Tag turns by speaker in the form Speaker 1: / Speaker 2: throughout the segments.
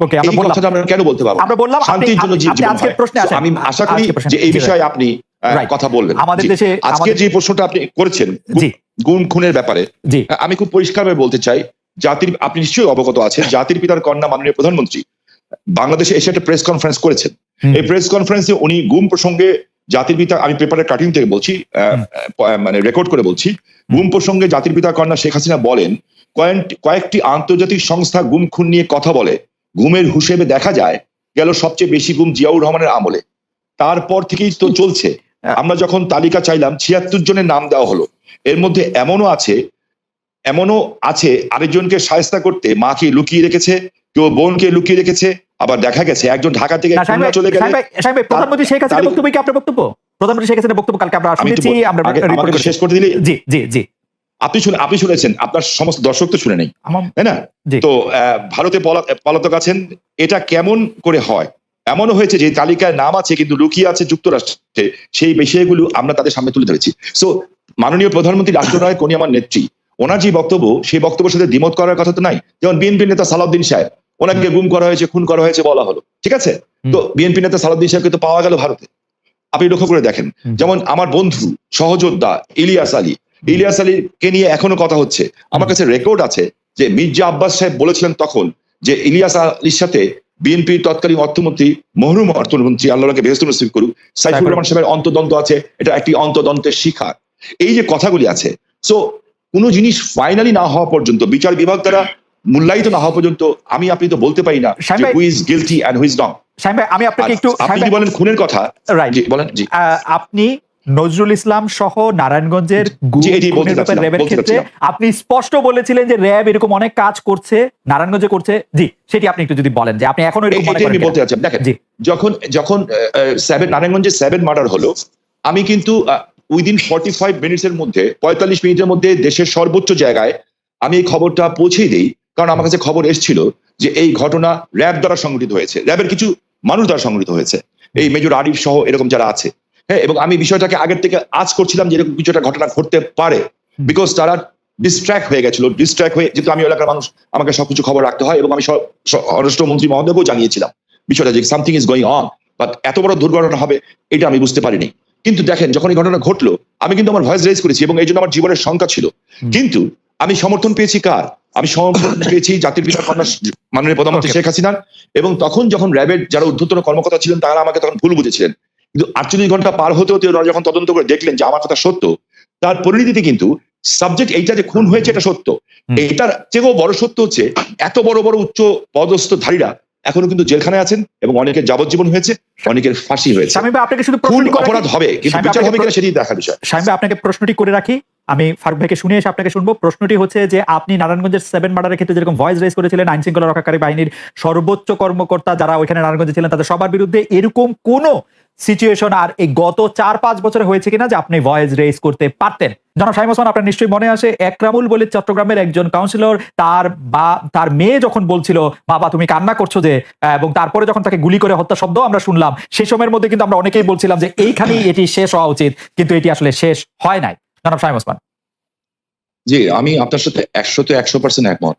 Speaker 1: ওকে আমরা বললাম
Speaker 2: আমরা কেন বলতে পারব
Speaker 1: আমরা বললাম
Speaker 2: শান্তির জন্য জীবন
Speaker 1: আজকের
Speaker 2: হয়।
Speaker 1: প্রশ্নে আসেন।
Speaker 2: আমি আশা করি যে এই বিষয়ে আপনি কথা বলবেন
Speaker 1: আমাদের দেশে
Speaker 2: আজকে যে প্রশ্নটা আপনি করেছেন গু-
Speaker 1: জি।
Speaker 2: গুম খুনের ব্যাপারে আমি খুব পরিষ্কারভাবে বলতে চাই জাতির আপনি নিশ্চয়ই অবগত আছেন জাতির পিতার কন্যা মাননীয় প্রধানমন্ত্রী বাংলাদেশে এসে একটা প্রেস কনফারেন্স করেছেন। এই প্রেস কনফারেন্সে উনি গুম প্রসঙ্গে জাতির পিতা আমি পেপারের কাটিং থেকে বলছি মানে রেকর্ড করে বলছি। গুম প্রসঙ্গে জাতির পিতা কন্যা শেখ হাসিনা বলেন কয়েকটি আন্তর্জাতিক সংস্থা গুম খুন নিয়ে কথা বলে ঘুমের হিসেবে দেখা যায় গেল সবচেয়ে বেশি গুম জিয়াউর রহমানের আমলে। তারপর থেকেই তো চলছে। আমরা যখন তালিকা চাইলাম ছিয়াত্তর জনের নাম দেওয়া হলো। এর মধ্যে এমনও আছে এমনও আছে আরেকজনকে সায়স্তা করতে মাকে লুকিয়ে রেখেছে কেউ বোনকে লুকিয়ে রেখেছে আবার দেখা গেছে একজন ঢাকা থেকে খুলনা চলে গেলে
Speaker 1: ভাই, প্রধানমন্ত্রী শেখ হাসিনার বক্তব্য কি আপনার বক্তব্য? প্রধানমন্ত্রী শেখ হাসিনার বক্তব্য কালকে আমরা
Speaker 2: আমি
Speaker 1: শুনেছি আমরা।
Speaker 2: শেষ করে দিলে?
Speaker 1: জি জি জি।
Speaker 2: আপনি শুনে আপনি শুনেছেন আপনার সমস্ত দর্শক তো শুনে নেই তাই না? তো ভারতে পলাতক আছেন এটা কেমন করে হয়? এমনও হয়েছে যে তালিকায় নাম আছে কিন্তু লুকিয়ে আছে যুক্তরাষ্ট্রে সেই বিষয়গুলো আমরা তাদের সামনে তুলে ধরেছি। সো মাননীয় প্রধানমন্ত্রী রাষ্ট্রনায়ক উনি আমার নেত্রী। ওনার যে বক্তব্য সেই বক্তব্যের সাথে দ্বিমত করার কথা তো নাই। যেমন বিএনপি নেতা সালাউদ্দিন সাহেব ওনাকে গুম করা হয়েছে খুন করা হয়েছে বলা হলো ঠিক আছে? তো বিএনপি নেতা সালাউদ্দিন সাহেবকে তো পাওয়া গেল ভারতে। আপনি লক্ষ্য করে দেখেন যেমন আমার বন্ধু সহযোদ্ধা ইলিয়াস আলী ইলিয়াস আলীকে নিয়ে এখনও কথা হচ্ছে। আমার কাছে রেকর্ড আছে যে মির্জা আব্বাস সাহেব বলেছিলেন তখন যে ইলিয়াস আলীর সাথে বিএনপির তৎকালীন অর্থমন্ত্রী মহরুম অর্থমন্ত্রী আল্লাহকে বেহস্ত নসিব করুক সাইফুর রহমান সাহেবের অন্তদন্ত আছে এটা একটি অন্তদন্তের শিখা এই যে কথাগুলি আছে সো কোনো জিনিস ফাইনালি না হওয়া পর্যন্ত বিচার বিভাগ দ্বারা মূল্যায়িত না হওয়া পর্যন্ত আমি আপনি তো বলতে পারি না who is guilty and wrong
Speaker 1: সাহেব ভাই, আমি আপনাকে একটু
Speaker 2: আপনি বলেন খুনের কথা. জি বলেন জি।
Speaker 1: আপনি নজরুল ইসলাম সহ নারায়ণগঞ্জের র্যাবের ক্ষেত্রে আপনি স্পষ্ট বলেছিলেন যে র্যাব এরকম অনেক কাজ করছে নারায়ণগঞ্জে করছে। জি সেটি আপনি একটু যদি বলেন যে আপনি
Speaker 2: এখনও আমি বলতে? চাচ্ছি দেখেন যখন যখন সেভেন নারায়ণগঞ্জে সেভেন মার্ডার হলো আমি কিন্তু উইদিন ফর্টি ফাইভ মিনিটস এর মধ্যে পঁয়তাল্লিশ মিনিটের মধ্যে দেশের সর্বোচ্চ জায়গায় আমি এই খবরটা পৌঁছেই দিই কারণ আমার কাছে খবর এসেছিল যে এই ঘটনা র্যাব দ্বারা সংগঠিত হয়েছে। র্যাবের কিছু মানুষ দ্বারা সংগঠিত হয়েছে। এই মেজর আরিফ সহ এরকম যারা আছে। হ্যাঁ এবং আমি বিষয়টাকে আগের থেকে আজ করছিলাম যে এরকম কিছু একটা ঘটনা ঘটতে পারে। বিকজ তারা ডিস্ট্র্যাক্ট হয়ে গেছিল। ডিস্ট্র্যাক্ট হয়ে যেহেতু আমি এলাকার মানুষ আমাকে সবকিছু খবর রাখতে হয় এবং আমি স্ব- স্ব- স্বরাষ্ট্রমন্ত্রী মহোদয়কেও জানিয়েছিলাম। বিষয়টা যে something is going on but এত বড় দুর্ঘটনা হবে এটা আমি বুঝতে পারিনি। কিন্তু দেখেন যখন এই ঘটনা ঘটলো আমি কিন্তু আমার ভয়েস রেজ করেছি এবং এই জন্য আমার জীবনের সংখ্যা ছিল। কিন্তু আমি সমর্থন পেয়েছি কার? আমি সমর্থন পেয়েছি জাতির পিতা কন্যা মাননীয় প্রধানমন্ত্রী শেখ হাসিনার। এবং তখন যখন র্যাবের যারা ঊর্ধ্বতন কর্মকর্তা ছিলেন তারা আমাকে তখন ভুল বুঝেছিলেন। কিন্তু আটচল্লিশ ঘণ্টা পার হতে হতে ওরা যখন তদন্ত করে দেখলেন যে আমার কথা সত্য তার পরিণতিতে কিন্তু সাবজেক্ট এইটা যে খুন হয়েছে এটা সত্য।
Speaker 1: হুম।
Speaker 2: এইটার চেয়েও বড় সত্য হচ্ছে এত বড় বড় উচ্চ পদস্থ ধারীরা এখনও কিন্তু জেলখানায় আছেন এবং অনেকের যাবজ্জীবন হয়েছে অনেকের ফাঁসি হয়েছে।
Speaker 1: আপনাকে শুধু
Speaker 2: খুন
Speaker 1: প্রশ্নটি করে
Speaker 2: অপরাধ
Speaker 1: রাখি।
Speaker 2: হবে কিন্তু বিচার হবে কিনা সেটি বিষয়।
Speaker 1: ভাই, আপনাকে প্রশ্নটি করে রাখি। আমি ফারুক ভাইকে শুনে এসে আপনাকে শুনব। প্রশ্নটি হচ্ছে যে আপনি নারায়ণগঞ্জের সেভেন মার্ডারের ক্ষেত্রে যেরকম ভয়েস রেজ করেছিলেন আইন শৃঙ্খলা রক্ষাকারী বাহিনীর সর্বোচ্চ কর্মকর্তা যারা ওইখানে নারায়ণগঞ্জে ছিলেন তাদের সবার বিরুদ্ধে এরকম কোন সিচুয়েশন আর এই গত চার পাঁচ বছরে হয়েছে কিনা যে আপনি ভয়েস রেজ করতে পারতেন। জনাব শাহিম ওসমান, আপনার নিশ্চয়ই মনে আসে একরামুল বলে চট্টগ্রামের একজন কাউন্সিলর তার বা, তার মেয়ে যখন বলছিল, বাবা, তুমি কান্না করছ যে এবং তারপরে যখন তাকে গুলি করে হত্যা শব্দ আমরা শুনলাম সেই সময়ের মধ্যে কিন্তু আমরা অনেকেই বলছিলাম যে, এইখানেই এটি শেষ হওয়া উচিত, কিন্তু এটি আসলে শেষ হয় নাই। জনাব শাহিম ওসমান।
Speaker 2: জি, আমি আপনার সাথে একশো তো একশো পার্সেন্ট একমত।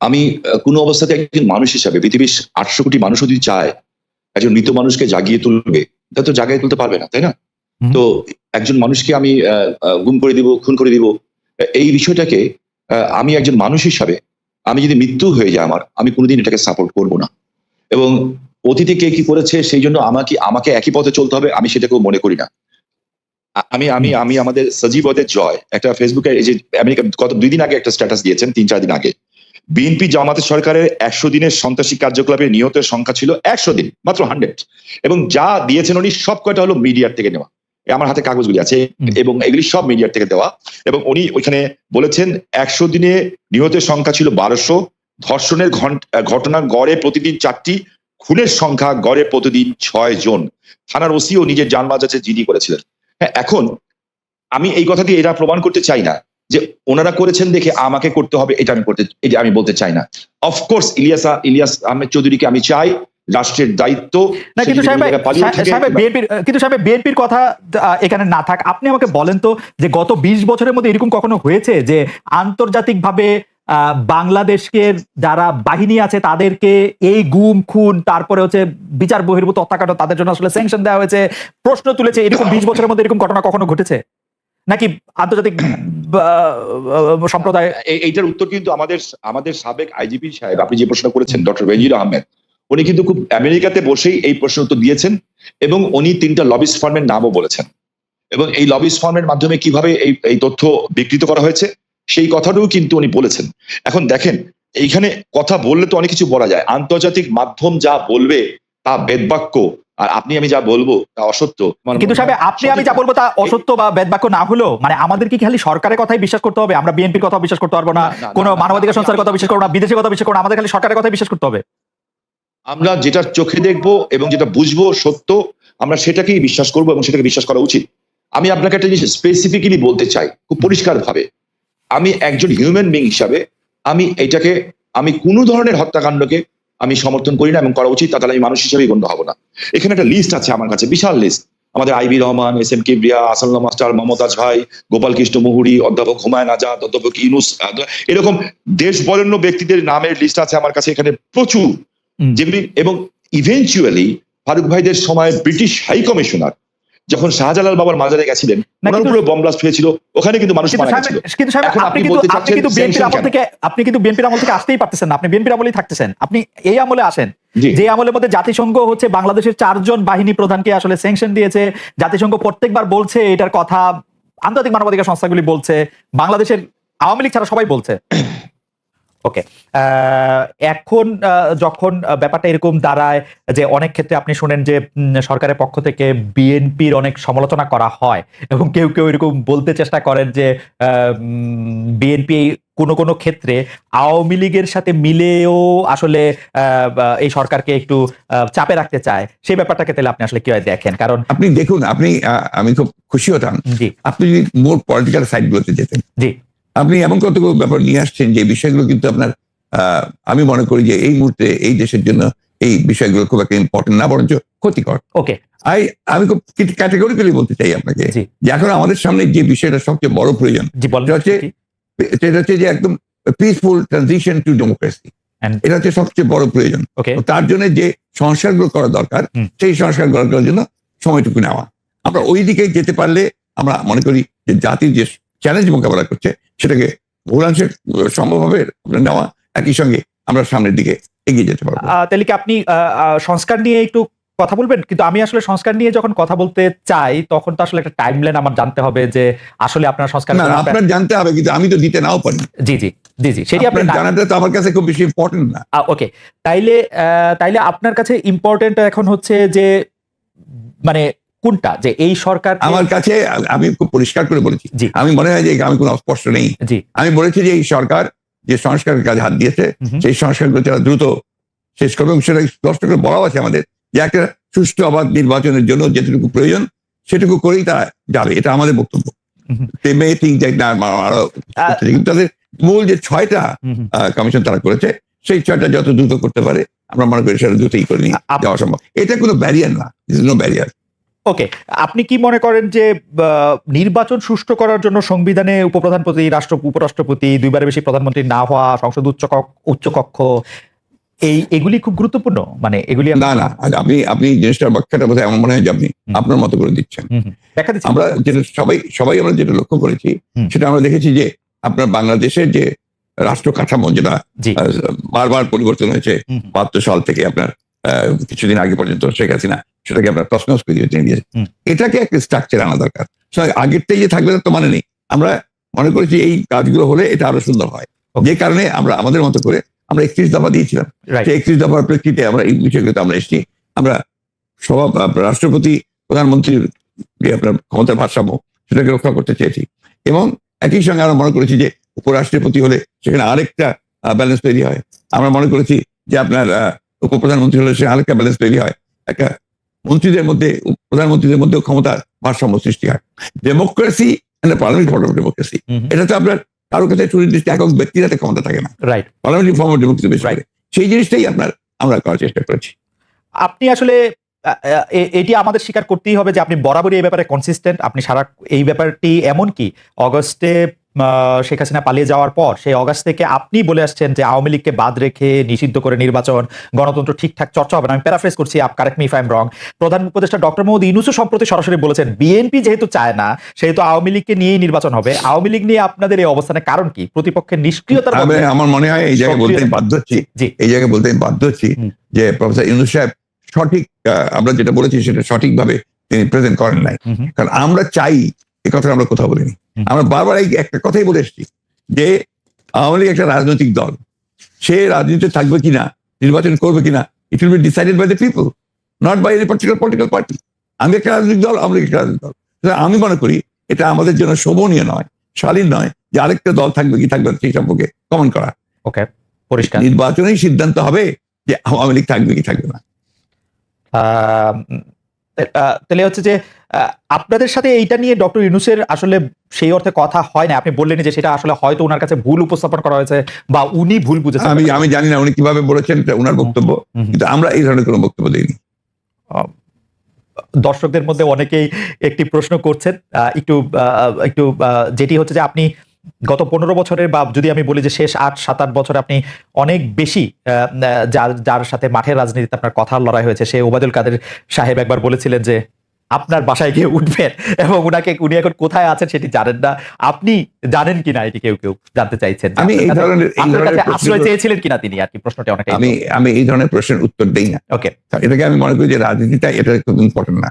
Speaker 2: আমি কোনো অবস্থাতে একজন মানুষ হিসাবে, পৃথিবীর আটশো কোটি মানুষ যদি চায় একজন মৃত মানুষকে জাগিয়ে তুলবে তা তো জাগিয়ে তুলতে পারবে না তাই না? তো একজন মানুষকে আমি গুম করে দিব খুন করে দিব এই বিষয়টাকে আমি একজন মানুষ হিসাবে আমি যদি মৃত্যু হয়ে যায় আমার আমি কোনোদিন এটাকে সাপোর্ট করব না। এবং অতীতে কে কি করেছে সেই জন্য আমাকে আমাকে একই পথে চলতে হবে আমি সেটাকেও মনে করি না। আমি আমি আমি আমাদের সজীবদের জয় একটা ফেসবুকে এই যে আমেরিকা গত দুই দিন আগে একটা স্ট্যাটাস দিয়েছেন তিন চার দিন আগে। বিএনপি জামাতের সরকারের একশো দিনের সন্ত্রাসী কার্যকলাপে নিহতের সংখ্যা ছিল একশো দিন মাত্র হান্ড্রেড এবং যা দিয়েছেন উনি সব কয়টা হলো মিডিয়ার থেকে নেওয়া। আমার হাতে কাগজগুলি আছে এবং এগুলি সব মিডিয়ার থেকে দেওয়া। এবং উনি ওইখানে বলেছেন একশো দিনে নিহতের সংখ্যা ছিল বারোশো। ধর্ষণের ঘটনা গড়ে প্রতিদিন চারটি খুনের সংখ্যা গড়ে প্রতিদিন ছয় জন। থানার ওসিও নিজের যান বাজাচ্ছে জিডি করেছিলেন। হ্যাঁ এখন আমি এই কথা দিয়ে এটা প্রমাণ করতে চাই না। যে ওনারা করেছেন দেখে আমাকে করতে হবে এটা আমি করতে এটা আমি বলতে চাই না। অফকোর্স ইলিয়াসা ইলিয়াস আহমেদ চৌধুরীকে আমি চাই রাষ্ট্রের দায়িত্ব
Speaker 1: না কিন্তু কিন্তু সাহেব বিএনপির কথা এখানে না থাক। আপনি আমাকে বলেন তো যে গত বিশ বছরের মধ্যে এরকম কখনো হয়েছে যে আন্তর্জাতিকভাবে আহ, বাংলাদেশের যারা বাহিনী আছে তাদেরকে এই গুম খুন তারপরে হচ্ছে বিচার বহির্ভূত হত্যাকাণ্ড তাদের জন্য আসলে স্যাংশন দেওয়া হয়েছে প্রশ্ন তুলেছে এরকম বিশ বছরের মধ্যে এরকম ঘটনা কখনো ঘটেছে? নাকি আন্তর্জাতিক সম্প্রদায়?
Speaker 2: এই- এইটার উত্তর কিন্তু আমাদের আমাদের সাবেক আইজিপি সাহেব, আপনি যে প্রশ্ন করেছেন, ডক্টর বেনজির আহমেদ, উনি কিন্তু খুব আমেরিকাতে বসেই এই প্রশ্ন উত্তর দিয়েছেন এবং উনি তিনটা লবিস ফার্মের নামও বলেছেন। এবং এই লবিস ফার্মের মাধ্যমে কীভাবে এই এই তথ্য বিকৃত করা হয়েছে, সেই কথাটাও কিন্তু উনি বলেছেন। এখন দেখেন, এইখানে কথা বললে তো অনেক কিছু বলা যায়। আন্তর্জাতিক মাধ্যম যা বলবে তা বেদবাক্য আর আপনি আমি যা বলব তা অসত্য। আমার
Speaker 1: কিন্তু সাহেব আপনি আমি যা বলব তা অসত্য বা বেদবাক্য না হলেও মানে আমাদের কি খালি সরকারের কথাই বিশ্বাস করতে হবে? আমরা বিএনপির কথা বিশ্বাস করতে পারব না কোনো মানবাধিকার সংস্থার কথা বিশ্বাস করব না বিদেশের কথা বিশ্বাস করব আমাদের খালি সরকারের কথাই বিশ্বাস করতে হবে।
Speaker 2: আমরা যেটা চোখে দেখব এবং যেটা বুঝব সত্য আমরা সেটাকেই বিশ্বাস করব এবং সেটাকে বিশ্বাস করা উচিত। আমি আপনাকে একটা জিনিস স্পেসিফিক্যালি বলতে চাই খুব পরিষ্কার ভাবে আমি একজন হিউম্যান বিং হিসাবে আমি এটাকে আমি কোনো ধরনের হত্যাকাণ্ডকে আমি সমর্থন করি না এবং করা উচিত তাহলে আমি মানুষ হিসেবেই গণ্য হব না। এখানে একটা লিস্ট আছে আমার কাছে বিশাল লিস্ট আমাদের IB Rahman S M Kibria আসল্লা master Mumtaz ভাই গোপাল কৃষ্ণ মুহুরি অধ্যাপক হুমায়ুন আজাদ অধ্যাপক ইউনুস এরকম দেশ বরেণ্য ব্যক্তিদের নামের লিস্ট আছে আমার কাছে এখানে প্রচুর। যেগুলি এবং ইভেনচুয়ালি ফারুক ভাইদের সময় ব্রিটিশ হাই কমিশনার যখন শাহজালাল বাবার মাজারে গেছিলেন ওনার উপরে বম ব্লাস্ট হয়েছিল ওখানে কিন্তু মানুষ মারা গেছিল।
Speaker 1: কিন্তু সাহেব আপনি কিন্তু আপনি কিন্তু বিএনপির আমল থেকে আপনি কিন্তু বিএনপির আমল থেকে আসতেই পারতেছেন না। আপনি বিএনপির আমলেই থাকতেছেন। আপনি এই আমলে আসেন। যে আমলের মধ্যে জাতিসংঘ হচ্ছে বাংলাদেশের চারজন বাহিনী প্রধানকে আসলে স্যাংশন দিয়েছে। জাতিসংঘ প্রত্যেকবার বলছে এটার কথা। আন্তর্জাতিক মানবাধিকার সংস্থাগুলি বলছে। বাংলাদেশের আওয়ামী লীগ ছাড়া সবাই বলছে। ওকে এখন যখন ব্যাপারটা এরকম দাঁড়ায় যে অনেক ক্ষেত্রে আপনি শুনেন যে সরকারের পক্ষ থেকে বিএনপির অনেক সমালোচনা করা হয় এবং কেউ কেউ এরকম বলতে চেষ্টা করেন যে বিএনপি কোনো কোনো ক্ষেত্রে আওয়ামী লীগের সাথে মিলেও আসলে আহ, এই সরকারকে একটু চাপে রাখতে চায়। সেই ব্যাপারটাকে তাহলে আপনি আসলে কীভাবে দেখেন? কারণ
Speaker 3: আপনি দেখুন আপনি আমি খুব খুশি হতাম।
Speaker 1: জি।
Speaker 3: আপনি যদি মোর পলিটিক্যাল সাইড গুলোতে যেতেন।
Speaker 1: জি।
Speaker 3: আপনি এমন কতগুলো ব্যাপার নিয়ে আসছেন যে বিষয়গুলো কিন্তু আপনার আহ, আমি মনে করি যে এই মুহূর্তে এই দেশের জন্য এই বিষয়গুলো খুব একটা ইম্পর্টেন্ট না বরঞ্চ ক্ষতিকর।
Speaker 1: ওকে
Speaker 3: আই আমি খুব ক্যাটেগরিক্যালি বলতে চাই আপনাকে যে এখন আমাদের সামনে যে বিষয়টা সবচেয়ে বড় প্রয়োজন হচ্ছে- সেটা হচ্ছে যে একদম পিসফুল ট্রানজিশন টু ডেমোক্রেসি এটা হচ্ছে সবচেয়ে বড় প্রয়োজন।
Speaker 1: ওকে
Speaker 3: তার জন্য যে সংস্কারগুলো করা দরকার সেই সংস্কার করার জন্য সময়টুকু নেওয়া। আমরা ওই দিকে যেতে পারলে আমরা মনে করি যে জাতির যে চ্যালেঞ্জ মোকাবেলা করছে সেটাকে বহুলাংশে সম্ভবভাবে নেওয়া একই সঙ্গে আমরা সামনের দিকে এগিয়ে যেতে পারব।
Speaker 1: তাহলে কি আপনি সংস্কার নিয়ে একটু কথা বলবেন? কিন্তু আমি আসলে সংস্কার নিয়ে যখন কথা বলতে চাই তখন তো আসলে একটা টাইমলাইন আমার জানতে হবে যে আসলে আপনার সংস্কার
Speaker 3: আপনার জানতে হবে কিন্তু আমি তো দিতে নাও পারি।
Speaker 1: জি জি জি জি সেটি আপনি
Speaker 3: আপনার জানাটা তো আমার কাছে খুব বেশি ইম্পর্টেন্ট না।
Speaker 1: ওকে তাইলে আহ, তাইলে আপনার কাছে ইম্পর্টেন্ট এখন হচ্ছে যে মানে কোনটা? যে এই সরকার
Speaker 3: আমার কাছে আমি খুব পরিষ্কার করে বলেছি। আমি মনে হয় যে আমি কোনো অস্পষ্ট নেই। আমি বলেছি যে এই সরকার যে সংস্কারের কাজে হাত দিয়েছে। সেই সংস্কারগুলো তারা দ্রুত শেষ করবে এবং সেটা স্পষ্ট করে বলাও আছে আমাদের যে একটা সুষ্ঠু অবাধ নির্বাচনের জন্য যেটুকু প্রয়োজন সেটুকু করেই তারা যাবে। এটা আমাদের বক্তব্য। তাদের মূল যে ছয়টা। কমিশন তারা করেছে সেই ছয়টা যত দ্রুত করতে পারে আমরা মনে করি সেটা দ্রুতই করে নিয়ে যাওয়া সম্ভব। এটা কোনো ব্যারিয়ার না। নো ব্যারিয়ার
Speaker 1: ওকে আপনি কি মনে করেন যে নির্বাচন সুষ্ঠু করার জন্য সংবিধানে উপপ্রধানপতি রাষ্ট্র উপরাষ্ট্রপতি দুইবারের বেশি প্রধানমন্ত্রী না হওয়া সংসদ উচ্চ কক্ষ উচ্চ কক্ষ এই এগুলি খুব গুরুত্বপূর্ণ? মানে এগুলি
Speaker 3: না না আপনি আপনি জিনিসটার ব্যাখ্যাটা বোধহয় আমার মনে হয় যে আপনি আপনার মতো করে দিচ্ছেন। আমরা যেটা সবাই সবাই আমরা যেটা লক্ষ্য করেছি সেটা আমরা দেখেছি যে আপনার বাংলাদেশের যে রাষ্ট্র কাঠামো যেটা বারবার পরিবর্তন হয়েছে বাহাত্তর সাল থেকে আপনার আহ, কিছুদিন আগে পর্যন্ত শেখ হাসিনা সেটাকে আপনার তসনস করে দিয়ে এটাকে একটা স্ট্রাকচার আনা দরকার। আগেরটাই যে থাকবে তার তো মানে নেই। আমরা মনে করেছি এই কাজগুলো হলে এটা আরও সুন্দর হয়। যে কারণে আমরা আমাদের মতো করে আমরা একত্রিশ দফা দিয়েছিলাম। সেই একত্রিশ দফার প্রেক্ষিতে আমরা এই বিষয়গুলোতে আমরা এসেছি। আমরা সব আপনার রাষ্ট্রপতি প্রধানমন্ত্রীর যে আপনার ক্ষমতার ভারসাম্য সেটাকে রক্ষা করতে চেয়েছি। এবং একই সঙ্গে আমরা মনে করেছি যে উপরাষ্ট্রপতি হলে সেখানে আরেকটা ব্যালেন্স তৈরি হয়। আমরা মনে করেছি যে আপনার উপপ্রধানমন্ত্রী হলে সেখানে আরেকটা ব্যালেন্স তৈরি হয়। একটা মন্ত্রীদের মধ্যে প্রধানমন্ত্রীদের মধ্যে ক্ষমতার ভারসাম্য সৃষ্টি হয়। Democracy parliament form of democracy এটা তো আপনার কারোর কাছে সুনির্দিষ্ট একক ব্যক্তির হাতে ক্ষমতা থাকে না।
Speaker 1: Right
Speaker 3: parliamentary form of democracy বেশ. সেই জিনিসটাই আপনার আমরা করার চেষ্টা করেছি।
Speaker 1: আপনি আসলে এটি আমাদের স্বীকার করতেই হবে যে আপনি বরাবরই এই ব্যাপারে কনসিস্টেন্ট আপনি সারা এই ব্যাপারটি এমন কি অগস্টে শেখ হাসিনা পালিয়ে যাওয়ার পর সেই অগাস্ট থেকে আপনি বলে আসছেন যে আওয়ামী লীগকে বাদ রেখে নিষিদ্ধ করে নির্বাচন গণতন্ত্র ঠিকঠাক চর্চা হবে না। আমি প্যারাফ্রেজ করছি up correct me if I'm wrong প্রধান উপদেষ্টা ডক্টর মোহাম্মদ ইউনুসও সম্প্রতি সরাসরি বলেছেন বিএনপি যেহেতু চায় না সেহেতু আওয়ামী লীগকে নিয়েই নির্বাচন হবে। আওয়ামী লীগ নিয়ে আপনাদের এই অবস্থানের কারণ কি? প্রতিপক্ষের নিষ্ক্রিয়তার
Speaker 3: আমি- আমার মনে হয় এই জায়গায় বলতে বাধ্য হচ্ছি।
Speaker 1: জি
Speaker 3: এই জায়গায় বলতে বাধ্য হচ্ছি যে প্রফেসর ইউনুস সাহেব সঠিক আমরা যেটা বলেছি সেটা সঠিকভাবে তিনি প্রেজেন্ট করেন নাই। কারণ আমরা চাই এ কথা আমরা কোথাও বলিনি। আমরা বারবার এই একটা কথাই বলে এসেছি যে আওয়ামী লীগ একটা রাজনৈতিক দল। সে রাজনীতিতে থাকবে কিনা নির্বাচন করবে কিনা it will be decided by the people not by any particular political party আমি একটা রাজনৈতিক দল আওয়ামী লীগ একটা রাজনৈতিক দল। আমি মনে করি এটা আমাদের জন্য শোভনীয় নয় শালীন নয় যে আরেকটা দল থাকবে কি থাকবে না সেই সম্পর্কে কমন করা।
Speaker 1: ওকে পরিষ্কার।
Speaker 3: নির্বাচনেই সিদ্ধান্ত হবে যে আওয়ামী লীগ থাকবে কি থাকবে না।
Speaker 1: তাহলে হচ্ছে যে আপনাদের সাথে এইটা নিয়ে ডক্টর ইউনুসের আসলে সেই অর্থে কথা হয় না। আপনি বললেন যে সেটা আসলে হয়তো ওনার কাছে ভুল উপস্থাপন করা হয়েছে বা উনি ভুল বুঝেছেন।
Speaker 3: আমি আমি জানি না উনি কীভাবে বলেছেন এটা ওনার বক্তব্য। কিন্তু আমরা এই ধরনের কোনো বক্তব্য দিইনি।
Speaker 1: দর্শকদের মধ্যে অনেকেই একটি প্রশ্ন করছেন। আহ, একটু আহ, একটু আহ, যেটি হচ্ছে যে আপনি গত পনেরো বছরের বা যদি আমি বলি যে শেষ আট সাত আট বছর আপনি অনেক বেশি যার যার সাথে মাঠের রাজনীতিতে আপনার কথার লড়াই হয়েছে সে ওবায়দুল কাদের সাহেব একবার বলেছিলেন যে আপনার বাসায় গিয়ে উঠবেন এবং উনাকে উনি এখন কোথায় আছেন সেটি জানেন না। আপনি জানেন কিনা এটি কেউ কেউ জানতে চাইছেন?
Speaker 3: আমি এই ধরনের
Speaker 1: আশ্রয় চেয়েছিলেন কিনা তিনি আর কি? প্রশ্নটি অনেক
Speaker 3: আমি আমি এই ধরনের প্রশ্নের উত্তর দেই না।
Speaker 1: ওকে
Speaker 3: এটাকে আমি মনে করি যে রাজনীতিটা এটা খুব ইম্পর্টেন্ট না।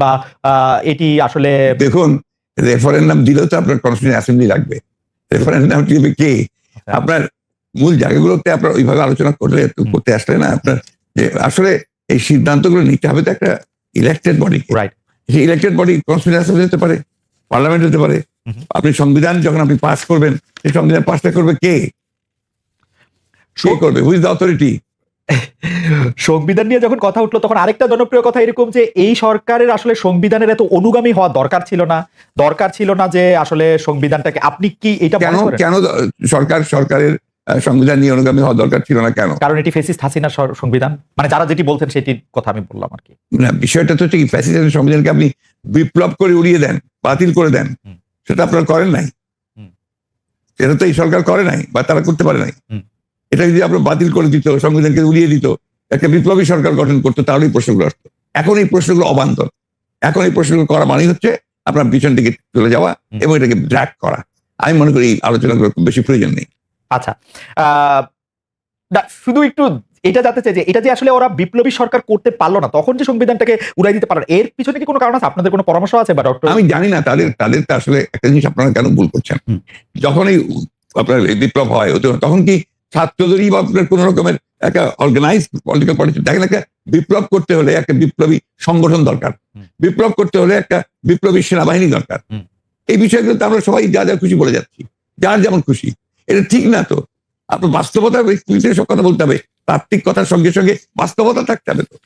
Speaker 1: বা এটি আসলে
Speaker 3: দেখুন রেফারেন্ডাম দিলেও তো আপনার কনস্টিটিউশন অ্যাসেম্বলি লাগবে। রেফারেন্ডাম দিবে কে? আপনার মূল জায়গাগুলোতে আপনার ওইভাবে আলোচনা করলে। করতে আসলে না আপনার যে আসলে এই সিদ্ধান্তগুলো নিতে হবে তো একটা ইলেক্টেড বডি
Speaker 1: রাইট
Speaker 3: সেই ইলেক্টেড বডি কনস্টিটিউশন অ্যাসেম্বলি হতে পারে পার্লামেন্ট হতে পারে। আপনি সংবিধান যখন আপনি পাস করবেন সেই সংবিধান পাসটা করবে কে? কে করবে? হুইজ দ্য অথরিটি
Speaker 1: সংবিধান নিয়ে যখন কথা উঠল তখন আরেকটা জনপ্রিয় কথা এরকম যে এই সরকারের আসলে সংবিধানের এত অনুগামী হওয়া দরকার ছিল না। দরকার ছিল না যে আসলে সংবিধানটাকে আপনি কি এটা
Speaker 3: কেন? কেন সরকার সরকারের সংবিধান নিয়ে অনুগামী হওয়া দরকার ছিল না কেন?
Speaker 1: কারণ এটি ফেসিস্ট হাসিনার সর- সংবিধান। মানে যারা যেটি বলছেন সেটির কথা আমি বললাম আর কি।
Speaker 3: না বিষয়টা তো হচ্ছে কি ফ্যাসিস্টের সংবিধানকে আপনি বিপ্লব করে উড়িয়ে দেন বাতিল করে দেন সেটা আপনারা করেন নাই। এটা তো এই সরকার করে নাই বা তারা করতে পারে নাই। এটা যদি আপনার বাতিল করে দিত সংবিধানকে উড়িয়ে দিত একটা বিপ্লবী সরকার গঠন করতো তাহলে এই প্রশ্নগুলো আসতো। এখন এই প্রশ্নগুলো অবান্তর। এখন এই প্রশ্নগুলো করা মানেই হচ্ছে আপনার পিছন দিকে চলে যাওয়া এবং এটাকে ড্র্যাক করা। আমি মনে করি এই আলোচনাগুলো বেশি প্রয়োজন নেই।
Speaker 1: আচ্ছা শুধু একটু এটা জানতে চাই যে এটা যে আসলে ওরা বিপ্লবী সরকার করতে পারল না তখন যে সংবিধানটাকে উড়াই দিতে পারল এর পিছনে কি কোনো কারণ আছে? আপনাদের কোনো পরামর্শ আছে বা ডক্টর
Speaker 3: আমি জানি না তাদের তাদের তো আসলে একটা জিনিস আপনারা কেন ভুল করছেন?
Speaker 1: হুম।
Speaker 3: যখন এই আপনার বিপ্লব হয় তখন কি ছাত্রদেরই বা আপনার কোন রকমের একটা অর্গানাইজ পলিটিক্যাল পার্টি দেখেন একটা বিপ্লব করতে হলে একটা বিপ্লবী সংগঠন দরকার। বিপ্লব করতে হলে একটা বিপ্লবী সেনাবাহিনী দরকার। এই বিষয়গুলো তো আমরা সবাই যা যা খুশি বলে যাচ্ছি। যার যেমন খুশি। এটা ঠিক না তো। আপনার বাস্তবতা সব কথা বলতে হবে। তাত্ত্বিক কথার সঙ্গে সঙ্গে বাস্তবতা থাকতে হবে তো।